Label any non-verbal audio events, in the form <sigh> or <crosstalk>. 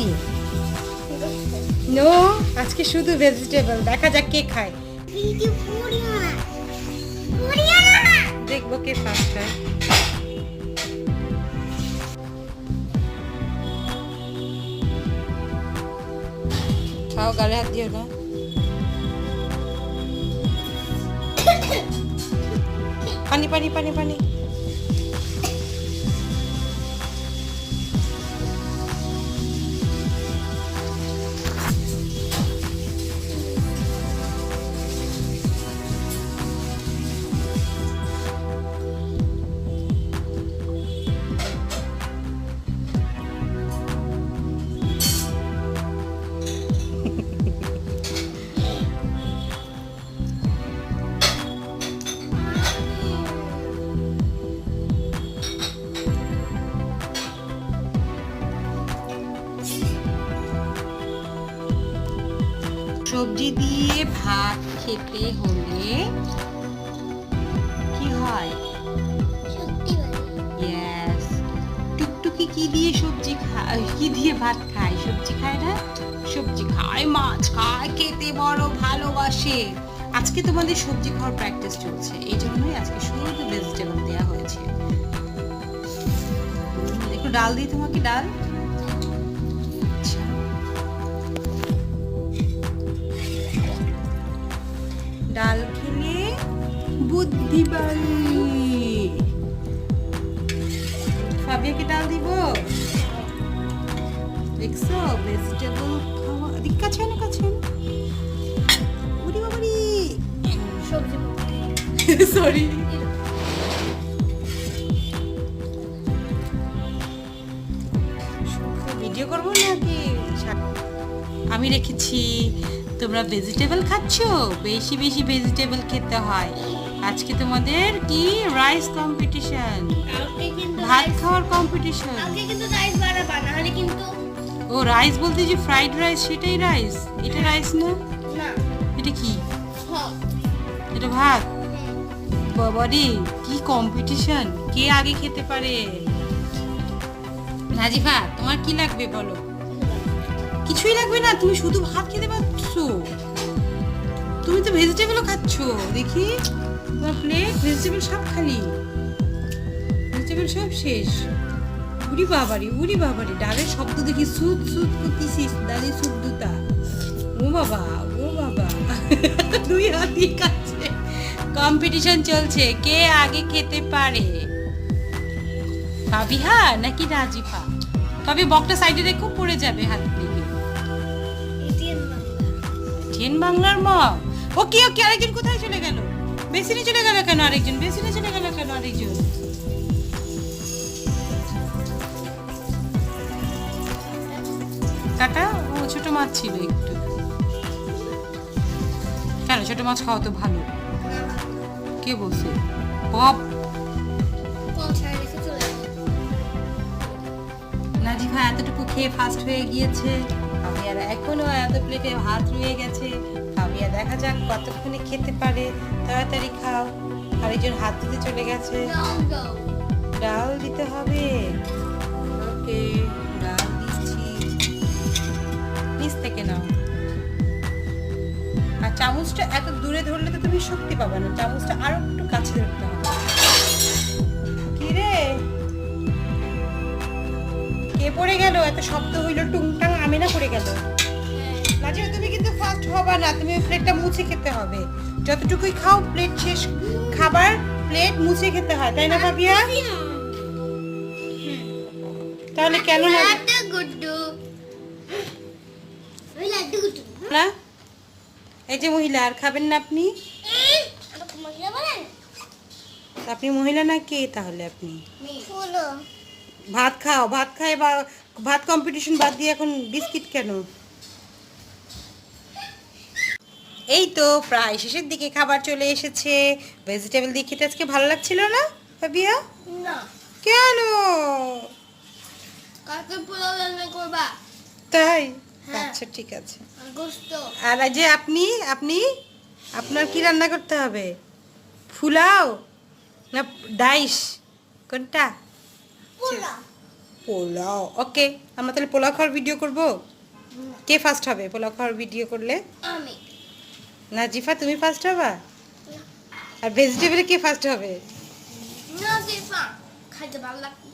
দিয়ে নো, আজকে শুধু ভেজিটেবল দেখা যাক কে খায়। দেখব কে ফার্স্ট হয় খাও, গালে হাত দিও না। পানি পানি পানি পানি। সবজি দিয়ে ভাত খেতে হলে কি হয়? টুকটুকি কি দিয়ে সবজি খায়? কি দিয়ে ভাত খায়? সবজি খায় না? সবজি খায় মাছ খায় খেতে বড় ভালোবাসে। আজকে তোমাদের সবজি খাওয়ার প্র্যাকটিস চলছে। এই জন্যই আজকে শুধু ভেজিটেবল দেওয়া হয়েছে। একটু ডাল দিই তোমাকে ডাল? ডাল খেলে বুদ্ধি বাড়ে। ফাবিয়াকে ডাল দিব? দেখছ? ভেজিটেবল খাওয়া দিক কাছে না কাছে সরি <laughs> ভিডিও করব নাকি? আমি রেখেছি তোমরা ভেজিটেবল খাচ্ছো? বেশি বেশি ভেজিটেবল খেতে হয়। আজকে তোমাদের কি? রাইস কম্পিটিশন ভাত খাওয়ার কম্পিটিশন ও রাইস বলতে যে ফ্রাইড রাইস সেটাই রাইস এটা রাইস না? এটা কি? এটা ভাত? বাবারে কি কম্পিটিশন কে আগে খেতে পারে? নাজিফা তোমার কি লাগবে বলো? কিছুই লাগবে না, তুমি শুধু ভাত খেতে পারছ। তুমি তো ভেজিটেবলও খাচ্ছ, দেখি। তোমার প্লেট ভেজিটেবল সব খালি। ভেজিটেবল সব শেষ। উড়ি বাবারি উড়ি বাবারি, ডালের শব্দ দেখি সুদ সুদ করতেছিস, ডালের শুদ্ধতা ও বাবা ও বাবা। দুই হাত দিয়ে খাচ্ছে। কম্পিটিশন চলছে, কে আগে খেতে পারে? ফাবিহা নাকি রাজিফা? তবে বকটা সাইডে রেখো পড়ে যাবে হাত এটিএম চেন বাংলার মগ। ওকে ওকে আরেকজন কোথায় চলে গেল? বেসিনে চলে গেল কেন আরেকজন? বেসিনে চলে গেল কেন আরেকজন? কাটা ও ছোট মাছ ছিল একটু। কেন ছোট মাছ খাওয়া তো ভালো। কে বলছে? পপ নাজিফা এতটুকু খেয়ে ফাস্ট হয়ে গিয়েছে। ফাবিয়ার এখনও এত প্লেটে ভাত রয়ে গেছে। ফাবিয়া দেখা যাক কতক্ষণে খেতে পারে। তাড়াতাড়ি খাও। আরেকজন হাত দিতে চলে গেছে। ডাল দিতে হবে। ওকে নিচ থেকে নাও। আর চামচটা এত দূরে ধরলে তো তুমি শক্তি পাবে না। চামচটা আরও একটু কাছে ধরতে হবে। কি রে কে পড়ে গেল? এত শব্দ হইল টুংটাং। আমিনা পড়ে গেল। নাজিরা তুমি কিন্তু ফার্স্ট হবা না তুমি প্লেটটা মুছে খেতে হবে। যতটুকুই খাও প্লেট শেষ। খাবার প্লেট মুছে খেতে হয় তাই না ভাবিয়া? তাহলে কেন না লাড্ডু গুড্ডু। ওই লাড্ডু গুড্ডু। না? এই যে মহিলা আর খাবেন না আপনি? আপনি মহিলা না কে তাহলে আপনি? ভাত খাও ভাত খাই বা ভাত কম্পিটিশন বাদ দিয়ে এখন বিস্কিট কেন? এই তো প্রায় শেষের দিকে খাবার চলে এসেছে। ভেজিটেবল দিয়ে খেতে আজকে ভালো লাগছিল না ভাবিয়া? না। কেন? কালকে পোলাও রান্না করবা? তাই? হ্যাঁ। আচ্ছা ঠিক আছে। আর যে আপনি আপনি? আপনার কি রান্না করতে হবে? ফুলাও? না ডাইস? কোনটা? পোলাও। পোলাও। ওকে আমরা তাহলে পোলাও খাওয়ার ভিডিও করব? কে ফার্স্ট হবে? পোলাও খাওয়ার ভিডিও করলে? আমি। নাজিফা তুমি ফার্স্ট হবা? আর ভেজিটেবলে কে ফার্স্ট হবে? না জিফা খাইতে ভালো লাগবে